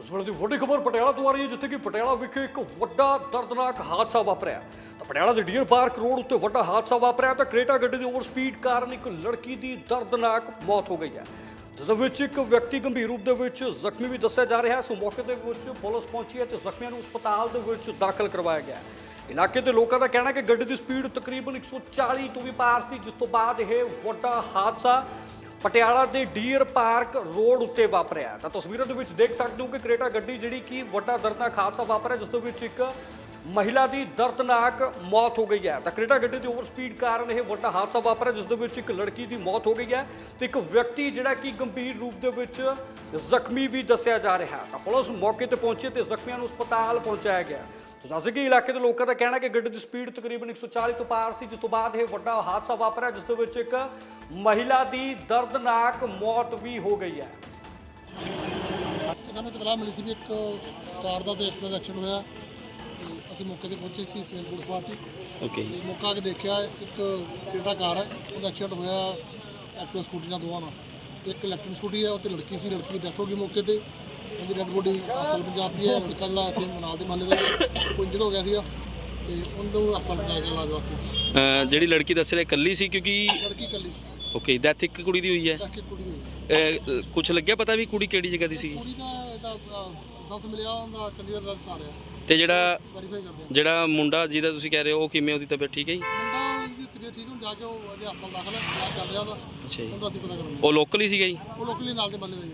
ਇਸ ਵੇਲੇ ਦੀ ਵੱਡੀ ਖਬਰ ਪਟਿਆਲਾ ਤੋਂ ਆ ਰਹੀ ਹੈ, ਜਿੱਥੇ ਕਿ ਪਟਿਆਲਾ ਵਿਖੇ ਇੱਕ ਵੱਡਾ ਦਰਦਨਾਕ ਹਾਦਸਾ ਵਾਪਰਿਆ। ਤਾਂ ਪਟਿਆਲਾ ਦੇ ਡੀਅਰ ਪਾਰਕ ਰੋਡ ਉੱਤੇ ਵੱਡਾ ਹਾਦਸਾ ਵਾਪਰਿਆ ਤਾਂ ਕ੍ਰੇਟਾ ਗੱਡੀ ਦੀ ਓਵਰ ਸਪੀਡ ਕਾਰਨ ਇੱਕ ਲੜਕੀ ਦੀ ਦਰਦਨਾਕ ਮੌਤ ਹੋ ਗਈ ਹੈ। ਜਿਸ ਦੇ ਵਿੱਚ ਇੱਕ ਵਿਅਕਤੀ ਗੰਭੀਰ ਰੂਪ ਦੇ ਵਿੱਚ ਜ਼ਖਮੀ ਵੀ ਦੱਸਿਆ ਜਾ ਰਿਹਾ ਹੈ। ਸੋ ਮੌਕੇ ਦੇ ਵਿੱਚ ਪੁਲਿਸ ਪਹੁੰਚੀ ਹੈ ਤੇ ਜ਼ਖਮੀਆਂ ਨੂੰ ਹਸਪਤਾਲ ਦੇ ਵਿੱਚ ਦਾਖਲ ਕਰਵਾਇਆ ਗਿਆ ਹੈ। ਇਲਾਕੇ ਦੇ ਲੋਕਾਂ ਦਾ ਕਹਿਣਾ ਹੈ ਕਿ ਗੱਡੀ ਦੀ ਸਪੀਡ ਤਕਰੀਬਨ 140 ਤੋਂ ਵੀ ਪਾਰ ਸੀ, ਜਿਸ ਤੋਂ ਬਾਅਦ ਇਹ ਵੱਡਾ ਹਾਦਸਾ ਪਟਿਆਲਾ ਦੇ ਡੀਅਰ ਪਾਰਕ ਰੋਡ ਉੱਤੇ ਵਾਪਰਿਆ ਤਾਂ ਤਸਵੀਰਾਂ ਦੇ ਵਿੱਚ ਦੇਖ ਸਕਦੇ ਹੋ ਕਿ ਕ੍ਰੇਟਾ ਗੱਡੀ ਜਿਹੜੀ ਕਿ ਵੱਡਾ ਦਰਦਨਾਕ ਹਾਦਸਾ ਵਾਪਰਿਆ, ਜਿਸ ਦੇ ਵਿੱਚ ਇੱਕ ਮਹਿਲਾ ਦੀ ਦਰਦਨਾਕ ਮੌਤ ਹੋ ਗਈ ਹੈ। ਤਾਂ ਕ੍ਰੇਟਾ ਗੱਡੀ ਦੀ ਓਵਰ ਸਪੀਡ ਕਾਰਨ ਇਹ ਵੱਡਾ ਹਾਦਸਾ ਵਾਪਰਿਆ, ਜਿਸ ਦੇ ਵਿੱਚ ਇੱਕ ਲੜਕੀ ਦੀ ਮੌਤ ਹੋ ਗਈ ਹੈ ਤੇ ਇੱਕ ਵਿਅਕਤੀ ਜਿਹੜਾ ਕਿ ਗੰਭੀਰ ਰੂਪ ਦੇ ਵਿੱਚ ਜ਼ਖਮੀ ਵੀ ਦੱਸਿਆ ਜਾ ਰਿਹਾ ਹੈ। ਤਾਂ ਪੁਲਿਸ ਮੌਕੇ ਤੇ ਪਹੁੰਚੀ ਤੇ ਜ਼ਖਮੀਆਂ ਨੂੰ ਹਸਪਤਾਲ ਪਹੁੰਚਾਇਆ ਗਿਆ। ਤਾਂ ਦੱਸ ਕਿ ਇਲਾਕੇ ਦੇ ਲੋਕਾਂ ਦਾ ਕਹਿਣਾ ਕਿ ਗੱਡੀ ਦੀ ਸਪੀਡ ਤਕਰੀਬਨ 140 ਤੋਂ ਪਾਰ ਸੀ, ਜਿਸ ਤੋਂ ਬਾਅਦ ਇਹ ਵੱਡਾ ਹਾਦਸਾ ਵਾਪਰਿਆ, ਜਿਸ ਦੇ ਵਿੱਚ ਇੱਕ ਮਹਿਲਾ ਦੀ ਦਰਦਨਾਕ ਮੌਤ ਵੀ ਹੋ ਗਈ ਹੈ। ਸਾਨੂੰ ਇਤਲਾਹ ਮਿਲੀ ਸੀ ਵੀ ਇੱਕ ਕਾਰ ਦਾ ਤੇ ਐਕਸੀਡੈਂਟ ਹੋਇਆ। ਅਸੀਂ ਮੌਕੇ ਤੇ ਪਹੁੰਚੇ ਸੀ ਸਿਵਲ ਪੁਲਿਸ ਪਾਰਟੀ। ਓਕੇ। ਤੇ ਮੌਕਾ ਆ ਕੇ ਦੇਖਿਆ ਇੱਕ ਜਿਹੜਾ ਕਾਰ ਹੈ ਉਹਦਾ ਐਕਸੀਡੈਂਟ ਹੋਇਆ ਐਕਟਿਵ ਸਕੂਟੀ ਨਾਲ ਦੋਵਾਂ ਨਾਲ ਇੱਕ ਇਲੈਕਟ੍ਰਿਕ ਸਕੂਟੀ ਹੈ ਉਹ ਤੇ ਲੜਕੀ ਸੀ ਲੜਕੀ ਦੀ ਡੈਥ ਹੋ ਗਈ ਮੌਕੇ ਤੇ। ਉਹਦੀ ਡੈਡ ਬੋਡੀ ਹਸਪਤਾਲ ਪੰਜਾਬ ਦੀ ਹੈ ਲੜਕਾ ਜਿਹੜਾ ਇੱਥੇ ਮਨਾਲ ਦੇ ਮਹੱਲੇ ਦਾ ਇੰਜਰ ਹੋ ਗਿਆ ਸੀਗਾ। ਤੇ ਉਹਨੂੰ ਹਸਪਤਾਲ ਪਹੁੰਚਾਇਆ ਗਿਆ ਇਲਾਜ ਵਾਸਤੇ। ਜਿਹੜੀ ਲੜਕੀ ਦੱਸ ਰਿਹਾ ਇਕੱਲੀ ਸੀ ਕਿਉਂਕਿ ਲੜਕੀ ਇਕੱਲੀ ਸੀ। ਓਕੇ ਡੈਥ ਇੱਕ ਕੁੜੀ ਦੀ ਹੋਈ ਹੈ। ਜਾ ਕੇ ਕੁੜੀ ਹੋਈ ਕੁਝ ਲੱਗਿਆ ਪਤਾ ਵੀ ਕੁੜੀ ਕਿਹੜੀ ਜਗ੍ਹਾ ਦੀ ਸੀਗੀ? ਕੁੜੀ ਦਾ ਇਹਦਾ ਸੱਸ ਮਿਲਿਆ ਉਹਦਾ ਚੰਡੀਗੜ੍ਹ ਰਿਜ਼ਲਟ ਆ ਰਿਹਾ। ਤੇ ਜਿਹੜਾ ਵੈਰੀਫਾਈ ਕਰਦੇ ਆ। ਜਿਹੜਾ ਮੁੰਡਾ ਜਿਹਦਾ ਤੁਸੀਂ ਕਹਿ ਰਹੇ ਹੋ ਉਹ ਕਿਵੇਂ ਉਹਦੀ ਤਬੀਅਤ ਠੀਕ ਹੈ ਜੀ? ਮੁੰਡਾ ਦੀ ਤਬੀਅਤ ਠੀਕ ਹੁਣ ਜਾ ਕੇ ਉਹ ਅਜੇ ਹਸਪਤਾਲ ਦਾਖਲ ਹੈ ਇਲਾਜ ਚੱਲ ਰਿਹਾ ਉਹਦਾ। ਅੱਛਾ ਜੀ। ਉਹਦਾ ਅਸੀਂ ਪਤਾ ਕਰਾਂਗੇ। ਉਹ ਲੋਕਲ ਹੀ ਸੀਗਾ ਜੀ? ਉਹ ਲੋਕਲੀ ਨਾਲ ਦੇ ਬੰਦੇ ਦਾ ਜੀ